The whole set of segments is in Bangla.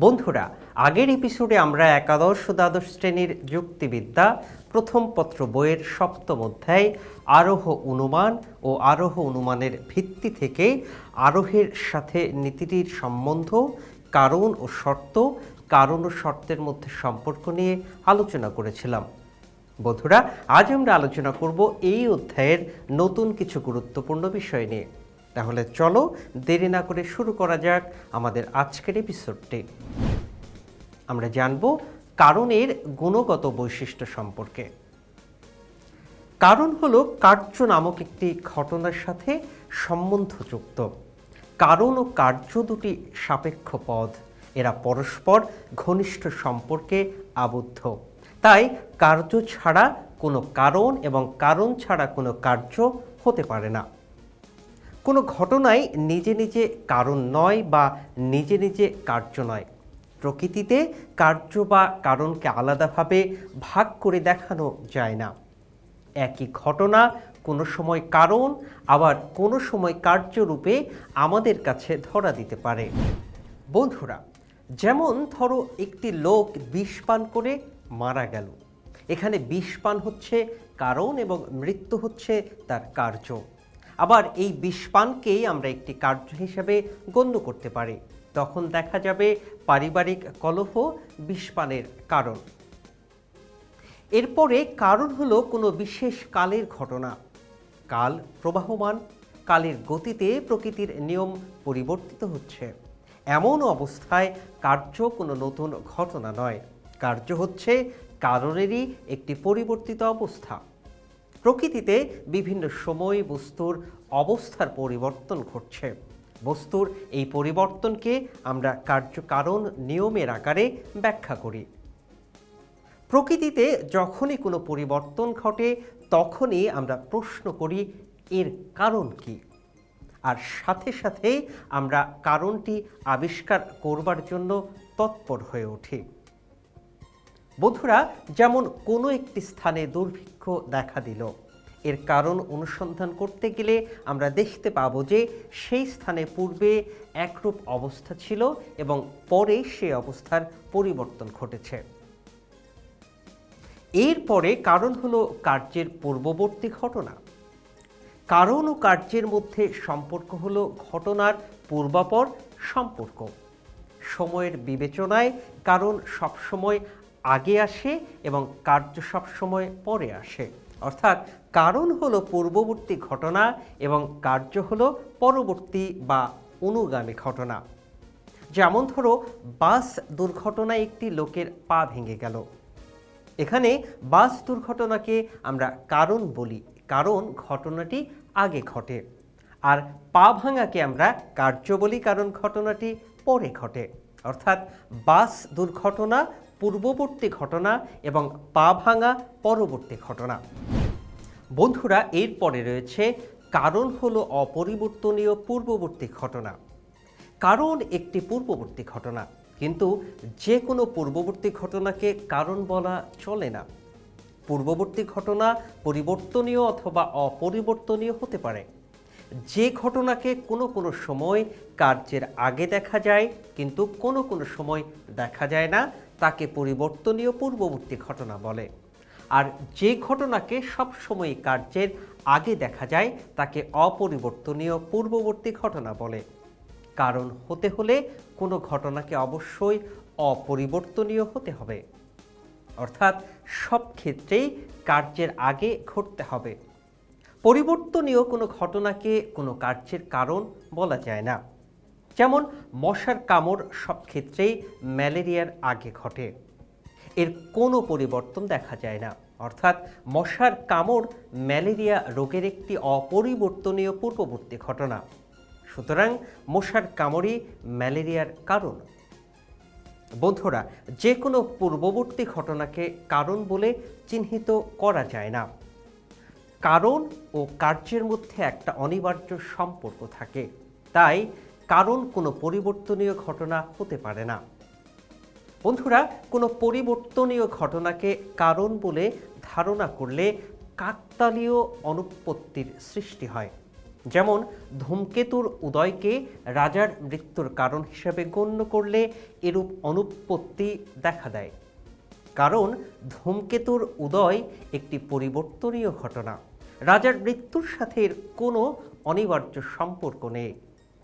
বন্ধুরা, আগের এপিসোডে আমরা একাদশ দ্বাদশ শ্রেণির যুক্তিবিদ্যা, প্রথম পত্র বইয়ের সপ্তম অধ্যায়, আরোহ অনুমান ও আরোহ অনুমানের ভিত্তি থেকে আরোহের সাথে নীতিটির সম্বন্ধ, কারণ ও শর্ত, কারণ ও শর্তের মধ্যে সম্পর্ক নিয়ে আলোচনা করেছিলাম। বন্ধুরা, আজ আমরা আলোচনা করব এই অধ্যায়ের নতুন কিছু গুরুত্বপূর্ণ বিষয় নিয়ে। তাহলে চলো দেরি না করে শুরু করা যাক আমাদের আজকের এপিসোডটি আমরা জানব কারণের গুণগত বৈশিষ্ট্য সম্পর্কে। কারণ হলো কার্য নামক একটি ঘটনার সাথে সম্বন্ধযুক্ত। কারণ ও কার্য দুটি সাপেক্ষ পদ। এরা পরস্পর ঘনিষ্ঠ সম্পর্কে আবদ্ধ। তাই কার্য ছাড়া কোনো কারণ এবং কারণ ছাড়া কোনো কার্য হতে পারে না। কোনো ঘটনাই নিজে নিজে কারণ নয় বা নিজে নিজে কার্য নয়। প্রকৃতিতে কার্য বা কারণকে আলাদাভাবে ভাগ করে দেখানো যায় না। একই ঘটনা কোনো সময় কারণ, আবার কোনো সময় কার্যরূপে আমাদের কাছে ধরা দিতে পারে। বন্ধুরা, যেমন ধরো একটি লোক বিষ পান করে মারা গেল। এখানে বিষ পান হচ্ছে কারণ এবং মৃত্যু হচ্ছে তার কার্য। আবার এই বিষপানকেই আমরা একটি কার্য হিসেবে গণ্য করতে পারি। তখন দেখা যাবে পারিবারিক কলহ বিষপানের কারণ। এরপরে কারণ হলো কোনো বিশেষ কালের ঘটনা। কাল প্রবাহমান, কালের গতিতে প্রকৃতির নিয়ম পরিবর্তিত হচ্ছে। এমন অবস্থায় কার্য কোনো নতুন ঘটনা নয়। কার্য হচ্ছে কারণেরই একটি পরিবর্তিত অবস্থা। প্রকৃতিতে বিভিন্ন সময় বস্তুর অবস্থার পরিবর্তন ঘটছে। বস্তুর এই পরিবর্তনকে আমরা কার্যকারণ নিয়মের আকারে ব্যাখ্যা করি। প্রকৃতিতে যখনই কোনো পরিবর্তন ঘটে, তখনই আমরা প্রশ্ন করি, এর কারণ কি? আর সাথে সাথে আমরা কারণটি আবিষ্কার করবার জন্য তৎপর হয়ে উঠি। বন্ধুরা, যেমন কোনো একটি স্থানে দুর্ভিক্ষ দেখা দিল, এর কারণ অনুসন্ধান করতে গেলে আমরা দেখতে পাবো যে সেই স্থানে পূর্বে একরূপ অবস্থা ছিল এবং পরে সেই অবস্থার পরিবর্তন ঘটেছে। এরপরে কারণ হলো কার্যের পূর্ববর্তী ঘটনা। কারণ ও কার্যের মধ্যে সম্পর্ক হলো ঘটনার পূর্বাপর সম্পর্ক। সময়ের বিবেচনায় কারণ সবসময় আগে আসে এবং কার্য সবসময় পরে আসে। অর্থাৎ কারণ হলো পূর্ববর্তী ঘটনা এবং কার্য হলো পরবর্তী বা অনুগামী ঘটনা। যেমন ধরো, বাস দুর্ঘটনায় একটি লোকের পা ভেঙে গেল। এখানে বাস দুর্ঘটনাকে আমরা কারণ বলি। কারণ ঘটনাটি আগে ঘটে। আর পা ভাঙাকে আমরা কার্য বলি কারণ ঘটনাটি পরে ঘটে। অর্থাৎ বাস দুর্ঘটনা পূর্ববর্তী ঘটনা এবং পা ভাঙা পরবর্তী ঘটনা। বন্ধুরা, এরপরে রয়েছে কারণ হলো অপরিবর্তনীয় পূর্ববর্তী ঘটনা। কারণ একটি পূর্ববর্তী ঘটনা, কিন্তু যে কোনো পূর্ববর্তী ঘটনাকে কারণ বলা চলে না। পূর্ববর্তী ঘটনা পরিবর্তনীয় অথবা অপরিবর্তনীয় হতে পারে। যে ঘটনাকে কোনো কোনো সময় কার্যের আগে দেখা যায়, কিন্তু কোনো কোনো সময় দেখা যায় না তাকে পরিবর্তনীয় পূর্ববর্তী ঘটনা বলে। আর যে ঘটনাকে সব সময় কার্যের আগে দেখা যায়, তাকে অপরিবর্তনীয় পূর্ববর্তী ঘটনা বলে। কারণ হতে হলে কোনো ঘটনাকে অবশ্যই অপরিবর্তনীয় হতে হবে। অর্থাৎ সব ক্ষেত্রেই কার্যের আগে ঘটতে হবে। পরিবর্তনীয় কোনো ঘটনাকে কোনো কার্যের কারণ বলা যায় না। যেমন মশার কামড় সব ক্ষেত্রেই ম্যালেরিয়ার আগে ঘটে। এর কোনো পরিবর্তন দেখা যায় না। অর্থাৎ মশার কামড় ম্যালেরিয়া রোগের একটি অপরিবর্তনীয় পূর্ববর্তী ঘটনা। সুতরাং মশার কামড়ই ম্যালেরিয়ার কারণ। বন্ধুরা যে কোনো পূর্ববর্তী ঘটনাকে কারণ বলে চিহ্নিত করা যায় না। কারণ ও কার্যের মধ্যে একটা অনিবার্য সম্পর্ক থাকে। তাই কারণ কোনো পরিবর্তনীয় ঘটনা হতে পারে না। বন্ধুরা, কোনো পরিবর্তনীয় ঘটনাকে কারণ বলে ধারণা করলে কাকতালীয় অনুপত্তির সৃষ্টি হয়। যেমন, ধূমকেতুর উদয়কে রাজার মৃত্যুর কারণ হিসাবে গণ্য করলে এরূপ অনুপত্তি দেখা দেয়। কারণ, ধূমকেতুর উদয় একটি পরিবর্তনীয় ঘটনা। রাজার মৃত্যুর সাথে এর কোনো অনিবার্য সম্পর্ক নেই।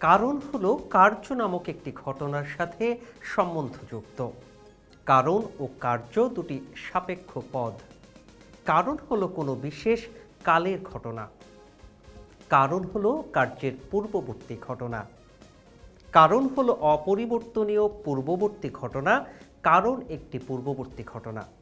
কারণ হলো কার্য নামক একটি ঘটনার সাথে সম্বন্ধযুক্ত। কারণ ও কার্য দুটি সাপেক্ষ পদ। কারণ হলো কোনো বিশেষ কালের ঘটনা। কারণ হলো কার্যের পূর্ববর্তী ঘটনা। কারণ হলো অপরিবর্তনীয় পূর্ববর্তী ঘটনা, কারণ একটি পূর্ববর্তী ঘটনা।